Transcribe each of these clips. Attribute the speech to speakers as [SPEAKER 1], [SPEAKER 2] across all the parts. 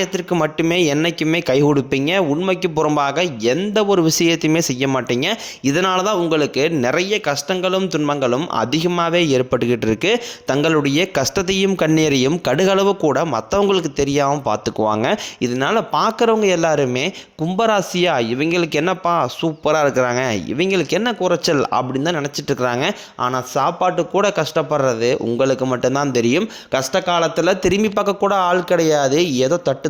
[SPEAKER 1] நியாயத்திற்கு மட்டுமே என்னைக்குமே கை கொடுப்பீங்க. உண்மைக்கு புறம்பாக எந்த ஒரு விஷயத்தையுமே செய்ய மாட்டீங்க. இதனால தான் உங்களுக்கு நிறைய கஷ்டங்களும் துன்பங்களும் அதிகமாகவே ஏற்பட்டுக்கிட்டு இருக்கு. தங்களுடைய கஷ்டத்தையும் கண்ணீரையும் கடுகளவு கூட மற்றவங்களுக்கு தெரியாமல் பார்த்துக்குவாங்க இதனால பார்க்குறவங்க எல்லாருமே கும்பராசியா இவங்களுக்கு என்னப்பா சூப்பராக இருக்கிறாங்க. இவங்களுக்கு என்ன குறைச்சல் அப்படின்னு தான் நினச்சிட்டு இருக்கிறாங்க. ஆனால் சாப்பாட்டு கூட கஷ்டப்படுறது உங்களுக்கு மட்டும்தான் தெரியும். கஷ்ட காலத்தில் திரும்பி பார்க்க கூட ஆள் கிடையாது. ஏதோ தட்டு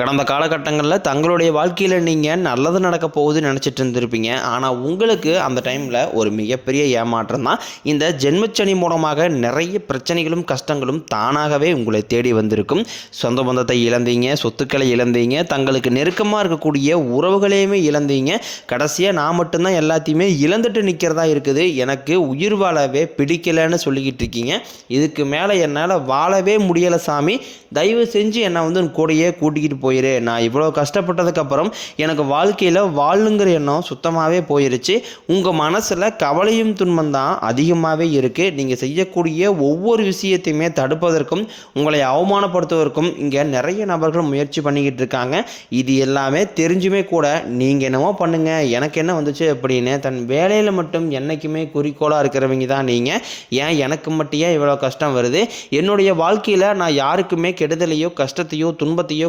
[SPEAKER 1] கடந்த காலகட்டங்களில் தங்களுடைய வாழ்க்கையில் நீங்கள் நல்லது நடக்க போகுதுன்னு நினச்சிட்டு இருந்திருப்பீங்க. ஆனால் உங்களுக்கு அந்த டைமில் ஒரு மிகப்பெரிய ஏமாற்றம் தான். இந்த ஜென்மச்சனி மூலமாக நிறைய பிரச்சனைகளும் கஷ்டங்களும் தானாகவே உங்களை தேடி வந்திருக்கும். சொந்த பந்தத்தை இழந்தீங்க சொத்துக்களை இழந்தீங்க தங்களுக்கு நெருக்கமாக இருக்கக்கூடிய உறவுகளையுமே இழந்தீங்க. கடைசியாக நான் மட்டும்தான் எல்லாத்தையுமே இழந்துட்டு நிற்கிறதா இருக்குது. எனக்கு உயிர் வாழவே பிடிக்கலைன்னு சொல்லிக்கிட்டு இருக்கீங்க. இதுக்கு மேலே என்னால் வாழவே முடியலை சாமி. தயவு செஞ்சு என்னை வந்து கூடையே கூட்டி கூட்டிகிட்டு போயிரு. நான் இவ்வளோ கஷ்டப்பட்டதுக்கப்புறம் எனக்கு வாழ்க்கையில் வாழுங்கிற எண்ணம் சுத்தமாகவே போயிருச்சு. உங்கள் மனசில் கவலையும் துன்பம் தான் அதிகமாகவே இருக்குது நீங்கள் செய்யக்கூடிய ஒவ்வொரு விஷயத்தையுமே தடுப்பதற்கும் உங்களை அவமானப்படுத்துவதற்கும் இங்கே நிறைய நபர்கள் முயற்சி பண்ணிக்கிட்டு இருக்காங்க. இது எல்லாமே தெரிஞ்சுமே கூட நீங்கள் என்னமோ பண்ணுங்க. எனக்கு என்ன வந்துச்சு அப்படின்னு தன் வேலையில் மட்டும் என்றைக்குமே குறிக்கோளாக இருக்கிறவங்க தான் நீங்கள் ஏன்? எனக்கு மட்டும் ஏன் இவ்வளோ கஷ்டம் வருது? என்னுடைய வாழ்க்கையில் நான் யாருக்குமே கெடுதலையோ கஷ்டத்தையோ துன்பத்தையோ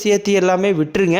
[SPEAKER 1] விஷயத்தை எல்லாமே விட்டுருங்க.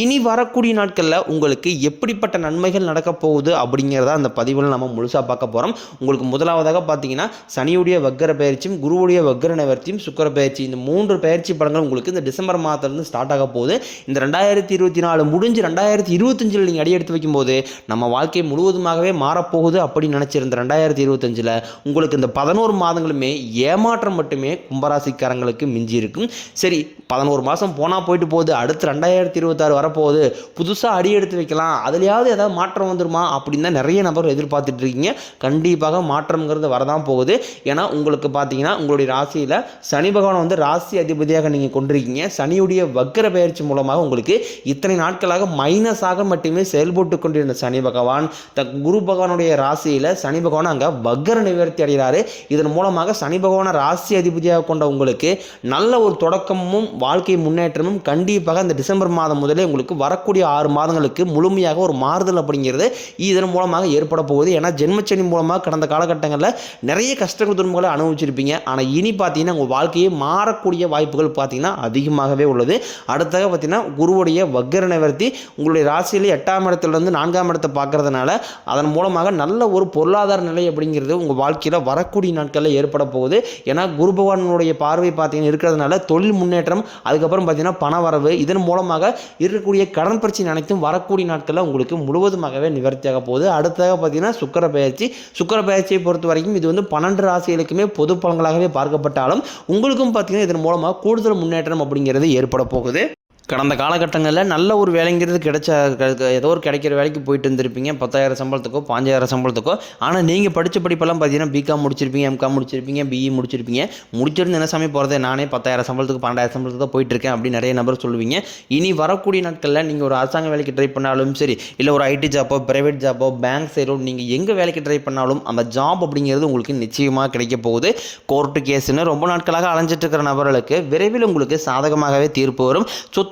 [SPEAKER 1] இனி வரக்கூடிய நாட்களில் உங்களுக்கு எப்படிப்பட்ட நன்மைகள் நடக்க போகுது அப்படிங்கிறத அந்த பதிவில் நம்ம முழுசாக பார்க்க போகிறோம் உங்களுக்கு முதலாவதாக பார்த்தீங்கன்னா சனியுடைய வக்கர பயிற்சியும் குருவுடைய வக்கர நிவர்த்தியும் சுக்கர பயிற்சி இந்த மூன்று பயிற்சி படங்கள் உங்களுக்கு இந்த டிசம்பர் மாதத்துலேருந்து ஸ்டார்ட் ஆக போகுது. இந்த ரெண்டாயிரத்தி இருபத்தி நாலு முடிஞ்சு ரெண்டாயிரத்தி இருபத்தஞ்சில் நீங்கள் அடி எடுத்து வைக்கும்போது நம்ம வாழ்க்கை முழுவதுமாகவே மாறப்போகுது அப்படின்னு நினச்சிருந்த ரெண்டாயிரத்தி இருபத்தஞ்சில் உங்களுக்கு இந்த பதினோரு மாதங்களுமே ஏமாற்றம் மட்டுமே கும்பராசிக்காரங்களுக்கு மிஞ்சி இருக்கும் சரி பதினோரு மாதம் போனால் போயிட்டு போகுது. அடுத்து ரெண்டாயிரத்தி இருபத்தாறு வரப்போகுது. புதுசாக அடி எடுத்து வைக்கலாம். அதுலேயாவது ஏதாவது மாற்றம் வந்துருமா? அப்படின்னு தான் நிறைய நபர் எதிர்பார்த்துட்டு இருக்கீங்க. கண்டிப்பாக மாற்றம்ங்கிறது வரதான் போகுது. ஏன்னா உங்களுக்கு பார்த்தீங்கன்னா உங்களுடைய ராசியில் சனி பகவானை வந்து ராசி அதிபதியாக நீங்கள் கொண்டிருக்கீங்க. சனியுடைய வக்கர பயிற்சி மூலமாக உங்களுக்கு இத்தனை நாட்களாக மைனஸாக மட்டுமே செயல்பட்டு கொண்டிருந்த சனி பகவான் த குரு பகவானுடைய ராசியில் சனி பகவான் அங்கே வக்கர நிவர்த்தி அடைகிறாரு. இதன் மூலமாக சனி பகவானை ராசி அதிபதியாக கொண்ட உங்களுக்கு நல்ல ஒரு தொடக்கமும் வாழ்க்கை முன்னேற்றமும் கண்டிப்பாக இந்த டிசம்பர் மாதம் முதலே உங்களுக்கு வரக்கூடிய ஆறு மாதங்களுக்கு முழுமையாக ஒரு மாறுதல் அப்படிங்கிறது இதன் மூலமாக ஏற்பட போகுது. ஏன்னா ஜென்மச்சனி மூலமாக கடந்த காலகட்டங்களில் நிறைய கஷ்டங்கள் துன்பங்களை அனுபவிச்சிருப்பீங்க. ஆனால் இனி பார்த்தீங்கன்னா உங்கள் வாழ்க்கையை மாறக்கூடிய வாய்ப்புகள் பார்த்தீங்கன்னா அதிகமாகவே உள்ளது. அடுத்ததாக பார்த்தீங்கன்னா குருவுடைய வக்கர நிவர்த்தி உங்களுடைய ராசியில் எட்டாம் இடத்துலேருந்து நான்காம் இடத்தை பார்க்கறதுனால அதன் மூலமாக நல்ல ஒரு பொருளாதார நிலை அப்படிங்கிறது உங்கள் வாழ்க்கையில் வரக்கூடிய நாட்களில் ஏற்பட போகுது. ஏன்னா குரு பகவானுடைய பார்வை பார்த்தீங்கன்னா இருக்கிறதுனால தொழில் முன்னேற்றம் அதுக்கப்புறம் பார்த்தீங்கன்னா பண வரவு இதன் மூலமாக இருக்கக்கூடிய கடன் பிரச்சனை அனைத்தும் வரக்கூடிய நாட்களில் உங்களுக்கு முழுவதுமாகவே நிவர்த்தியாக போகுது. அடுத்ததாக பார்த்தீங்கன்னா சுக்கர பயிற்சி. சுக்கர பயிற்சியை பொறுத்த வரைக்கும் இது வந்து பன்னெண்டு ராசிகளுக்குமே பொது பலன்களாகவே பார்க்கப்பட்டாலும் உங்களுக்கும் பார்த்தீங்கன்னா இதன் மூலமாக கூடுதல் முன்னேற்றம் அப்படிங்கிறது ஏற்பட போகுது. கடந்த காலகட்டங்களில் நல்ல ஒரு வேலைங்கிறது கிடைச்ச க- ஏதோ ஒரு கிடைக்கிற வேலைக்கு போயிட்டு இருந்திருப்பீங்க. பத்தாயிரம் சம்பளத்துக்கோ பாஞ்சாயிரம் சம்பளத்துக்கோ. ஆனால் நீங்கள் படித்த படிப்பெல்லாம் பார்த்தீங்கன்னா பிகாம் முடிச்சிருப்பீங்க எம்காம் முடிச்சிருப்பீங்க பிஇ e. முடிச்சிருப்பீங்க. முடிச்சிருந்து என்ன சமயம் போகிறது நானே பத்தாயிரம் சம்பளத்துக்கு பன்னெண்டாயிரம் சம்பளத்துக்கு தான் போயிட்டு இருக்கேன் அப்படின்னு நிறைய நபர் சொல்லுவீங்க. இனி வரக்கூடிய நாட்களில் நீங்கள் ஒரு அரசாங்க வேலைக்கு ட்ரை பண்ணாலும் சரி இல்லை ஒரு ஐடி ஜாப்போ பிரைவேட் ஜாப்போ பேங்க் சைடோ நீங்கள் எங்கே வேலைக்கு ட்ரை பண்ணாலும் அந்த ஜாப் அப்படிங்கிறது உங்களுக்கு நிச்சயமாக கிடைக்க போகுது. கோர்ட்டு கேஸுன்னு ரொம்ப நாட்களாக அலைஞ்சிட்டு இருக்கிற நபர்களுக்கு விரைவில் உங்களுக்கு சாதகமாகவே தீர்ப்பு வரும். சொத்து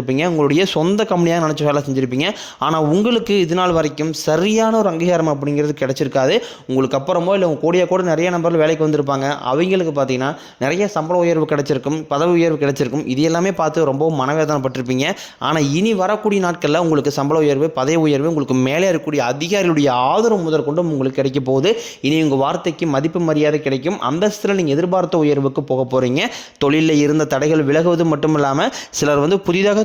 [SPEAKER 1] இருந்திருப்பீங்க உங்களுடைய சொந்த கம்பெனியாக நினச்சி வேலை செஞ்சுருப்பீங்க. ஆனால் உங்களுக்கு இது நாள் வரைக்கும் சரியான ஒரு அங்கீகாரம் அப்படிங்கிறது கிடச்சிருக்காது. உங்களுக்கு அப்புறமோ இல்லை உங்கள் கூடிய கூட நிறைய நம்பரில் வேலைக்கு வந்திருப்பாங்க. அவங்களுக்கு பார்த்தீங்கன்னா நிறைய சம்பள உயர்வு கிடச்சிருக்கும் பதவி உயர்வு கிடச்சிருக்கும். இது எல்லாமே பார்த்து ரொம்பவும் மனவேதனைப்பட்டிருப்பீங்க. ஆனால் இனி வரக்கூடிய நாட்களில் உங்களுக்கு சம்பள உயர்வு பதவி உயர்வு உங்களுக்கு மேலே இருக்கக்கூடிய அதிகாரிகளுடைய ஆதரவு முதற்கொண்டும் உங்களுக்கு கிடைக்க போகுது. இனி உங்கள் வார்த்தைக்கு மதிப்பு மரியாதை கிடைக்கும். அந்தஸ்தில் நீங்கள் எதிர்பார்த்த உயர்வுக்கு போக போகிறீங்க தொழிலில் இருந்த தடைகள் விலகுவது மட்டும் இல்லாமல் சிலர் வந்து புதிதாக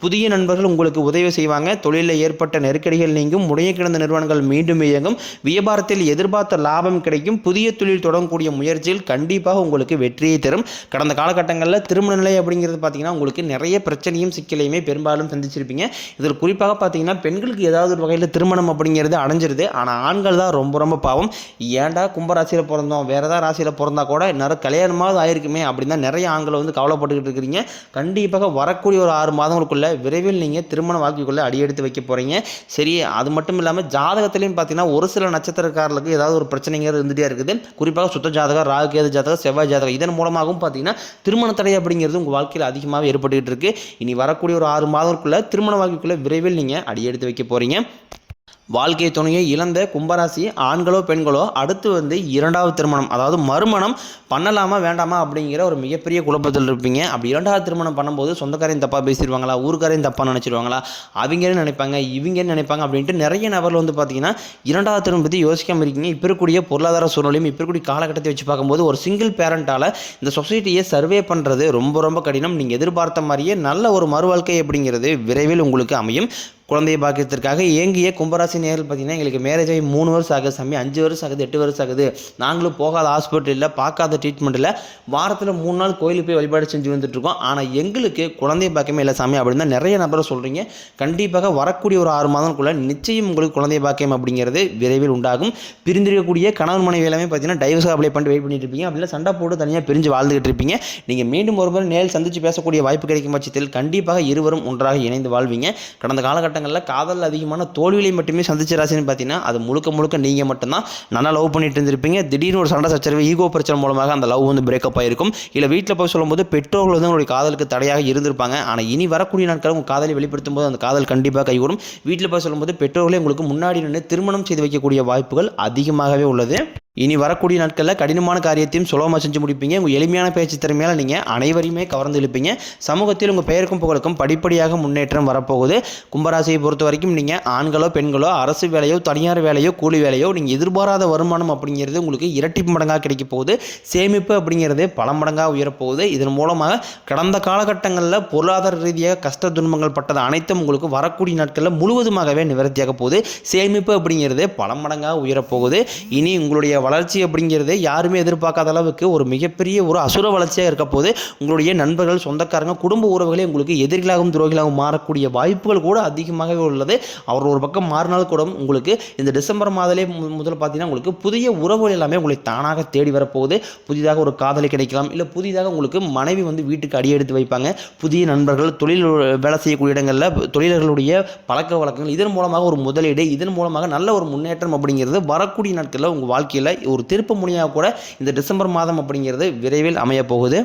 [SPEAKER 1] புதிய நண்பர்கள் உங்களுக்கு உதவி செய்வாங்க. தொழிலில் ஏற்பட்ட நெருக்கடிகள் நீங்கும். முடைய கிடந்த நிறுவனங்கள் மீண்டும் இயங்கும். வியாபாரத்தில் எதிர்பார்த்த லாபம் கிடைக்கும். புதிய தொழில் தொடங்கக்கூடிய முயற்சியில் கண்டிப்பாக உங்களுக்கு வெற்றியை தரும். கடந்த காலகட்டங்களில் திருமண நிலை அப்படிங்கிறது பார்த்தீங்கன்னா உங்களுக்கு நிறைய பிரச்சனையும் சிக்கலையுமே பெரும்பாலும் சந்திச்சிருப்பீங்க. இதில் குறிப்பாக பார்த்தீங்கன்னா பெண்களுக்கு ஏதாவது ஒரு வகையில் திருமணம் அப்படிங்கிறது அடைஞ்சிருது. ஆனால் ஆண்கள் தான் ரொம்ப ரொம்ப பாவம். ஏன்டா கும்பராசியில் பிறந்தோம்? வேறு ஏதாவது ராசியில் பிறந்தா கூட நிறைய கல்யாணமாவது ஆயிருக்குமே அப்படின்னு தான் நிறைய ஆண்கள் வந்து கவலைப்பட்டுக்கிட்டு இருக்கிறீங்க. கண்டிப்பாக வரக்கூடிய ஒரு ஆறு மாதங்களுக்குள்ள விரைவில் நீங்கள் திருமண வாழ்க்கைக்குள்ளே அடியெடுத்து வைக்க போகிறீங்க சரி அது மட்டும் இல்லாமல் ஜாதகத்திலையும் பார்த்தீங்கன்னா ஒரு சில நட்சத்திரக்காரர்களுக்கு ஏதாவது ஒரு பிரச்சனைங்க இருந்துகிட்டே இருக்குது. குறிப்பாக சுத்த ஜாதகம் ராகு கேது ஜாதகம் செவ்வாய் ஜாதகம் இதன் மூலமாகவும் பார்த்தீங்கன்னா திருமண தடை அப்படிங்கிறது உங்கள் வாழ்க்கையில் அதிகமாக ஏற்பட்டுக்கிட்டு இருக்கு. இனி வரக்கூடிய ஒரு ஆறு மாதத்துக்குள்ளே திருமண வாழ்க்கைக்குள்ளே விரைவில் நீங்கள் அடியெடுத்து வைக்க போகிறீங்க வாழ்க்கை துணையை இழந்த கும்பராசி ஆண்களோ பெண்களோ அடுத்து வந்து இரண்டாவது திருமணம் அதாவது மறுமணம் பண்ணலாமா வேண்டாமா அப்படிங்கிற ஒரு மிகப்பெரிய குழப்பத்தில் இருப்பீங்க. அப்படி இரண்டாவது திருமணம் பண்ணும்போது சொந்தக்காரையும் தப்பாக பேசிடுவாங்களா ஊருக்காரையும் தப்பாக நினச்சிடுவாங்களா அவங்கன்னு நினைப்பாங்க இவங்கன்னு நினைப்பாங்க அப்படின்ட்டு நிறைய நபர்கள் வந்து பார்த்தீங்கன்னா இரண்டாவது திருமணம் பற்றி யோசிக்காமல் இருக்கீங்க. இப்போ இருக்கக்கூடிய பொருளாதார சூழ்நிலையும் இப்போ இருக்கக்கூடிய காலகட்டத்தை வச்சு பார்க்கும்போது ஒரு சிங்கிள் பேரண்ட்டால் இந்த சொசைட்டியை சர்வே பண்ணுறது ரொம்ப ரொம்ப கடினம். நீங்கள் எதிர்பார்த்த மாதிரியே நல்ல ஒரு மறுவாழ்க்கை அப்படிங்கிறது விரைவில் உங்களுக்கு அமையும். குழந்தைய பாக்கியத்திற்காக ஏங்கிய கும்பராசி நேரில் பார்த்தீங்கன்னா எங்களுக்கு மேரேஜ் ஆகி மூணு வருஷம் ஆகுது சாமி அஞ்சு வருஷம் ஆகுது எட்டு வருஷம் ஆகுது. நாங்களும் போகாத ஹாஸ்பிட்டலில் பார்க்காத ட்ரீட்மெண்ட்டில் வாரத்தில் மூணு நாள் கோயிலுக்கு போய் வழிபாடு செஞ்சு வந்துட்டு இருக்கோம். ஆனால் எங்களுக்கு குழந்தை பாக்கியமே இல்லை சாமி அப்படின்னு தான் நிறைய நபரை சொல்கிறீங்க கண்டிப்பாக வரக்கூடிய ஒரு ஆறு மாதங்களுக்குள்ள நிச்சயம் உங்களுக்கு குழந்தை பாக்கியம் அப்படிங்கிறது விரைவில் உண்டாகும். பிரிந்திருக்கக்கூடிய கணவன் மனைவி எல்லாமே பார்த்தீங்கன்னா டைவர்ஸாக அப்ளை பண்ணிட்டு வெயிட் பண்ணிட்டு இருப்பீங்க. அப்படின்னா சண்டை போட்டு தனியாக பிரிஞ்சு வாழ்ந்துகிட்டு இருப்பீங்க. நீங்கள் மீண்டும் ஒரு முறை நேரில் சந்தித்து பேசக்கூடிய வாய்ப்பு கிடைக்கும் பட்சத்தில் கண்டிப்பாக இருவரும் ஒன்றாக இணைந்து வாழ்வீங்க. கடந்த காலகட்டங்களில் காதல் அதிகமான தோல்வியை மட்டுமே சந்திச்ச ராசின்னு பார்த்தீங்கன்னா அது முழுக்க முழுக்க நீங்கள் மட்டும்தான். நல்லா லவ் பண்ணிட்டு இருந்திருப்பீங்க. திடீர்னு ஒரு சண்டை சச்சரவு ஈகோ பிரச்சனை மூலமாக அந்த லவ் வந்து பிரேக்கப் ஆகிருக்கும் இல்லை வீட்டில் போய் சொல்லும்போது பெற்றோர்கள் வந்து உங்களுடைய காதலுக்கு தடையாக இருந்திருப்பாங்க. ஆனால் இனி வரக்கூடிய நாட்கள் உங்கள் காதலை வெளிப்படுத்தும் போது அந்த காதல் கண்டிப்பாக கைகூடும். வீட்டில் போய் சொல்லும்போது பெற்றோர்களே உங்களுக்கு முன்னாடி நின்று திருமணம் செய்து வைக்கக்கூடிய வாய்ப்புகள் அதிகமாகவே உள்ளது. இனி வரக்கூடிய நாட்களில் கடினமான காரியத்தையும் சுலபமாக செஞ்சு முடிப்பீங்க. உங்கள் எளிமையான பேச்சு திறமையால் நீங்கள் அனைவரையுமே கவர்ந்து இழுப்பீங்க. சமூகத்தில் உங்கள் பெயருக்கும் புகழுக்கும் படிப்படியாக முன்னேற்றம் வரப்போகுது. கும்பராசியை பொறுத்த வரைக்கும் நீங்கள் ஆண்களோ பெண்களோ அரசு வேலையோ தனியார் வேலையோ கூலி வேலையோ நீங்கள் எதிர்பாராத வருமானம் அப்படிங்கிறது உங்களுக்கு இரட்டிப்பு மடங்காக கிடைக்க போகுது. சேமிப்பு அப்படிங்கிறது பல மடங்காக உயரப்போகுது. இதன் மூலமாக கடந்த காலகட்டங்களில் பொருளாதார ரீதியாக கஷ்ட துன்பங்கள் பட்டது அனைத்தும் உங்களுக்கு வரக்கூடிய நாட்களில் முழுவதுமாகவே நிவர்த்தியாக போகுது. சேமிப்பு அப்படிங்கிறது பல மடங்காக உயரப்போகுது. இனி உங்களுடைய வளர்ச்சி அப்படிங்கிறது யாருமே எதிர்பார்க்காத அளவுக்கு ஒரு மிகப்பெரிய ஒரு அசுர வளர்ச்சியாக இருக்க போது உங்களுடைய நண்பர்கள் சொந்தக்காரங்க குடும்ப உறவுகளே உங்களுக்கு எதிரிகளாகவும் துரோகிகளாகவும் மாறக்கூடிய வாய்ப்புகள் கூட அதிகமாகவே உள்ளது. அவர் ஒரு பக்கம் மாறினால் கூட உங்களுக்கு இந்த டிசம்பர் மாதலே மு- முதல்ல பார்த்தீங்கன்னா உங்களுக்கு புதிய உறவுகள் எல்லாமே உங்களை தானாக தேடி வரப்போகுது. புதிதாக ஒரு காதலி கிடைக்கலாம். இல்லை புதிதாக உங்களுக்கு மனைவி வந்து வீட்டுக்கு அடியெடுத்து வைப்பாங்க. புதிய நண்பர்கள் தொழில் வேலை செய்யக்கூடிய இடங்களில் தொழிலர்களுடைய பழக்க வழக்கங்கள் இதன் மூலமாக ஒரு முதலீடு இதன் மூலமாக நல்ல ஒரு முன்னேற்றம் அப்படிங்கிறது வரக்கூடிய நாட்களில் உங்கள் வாழ்க்கையில் ஒரு திருப்பு முனையாக கூட இந்த டிசம்பர் மாதம் அப்படிங்கிறது விரைவில் அமையப் போகுது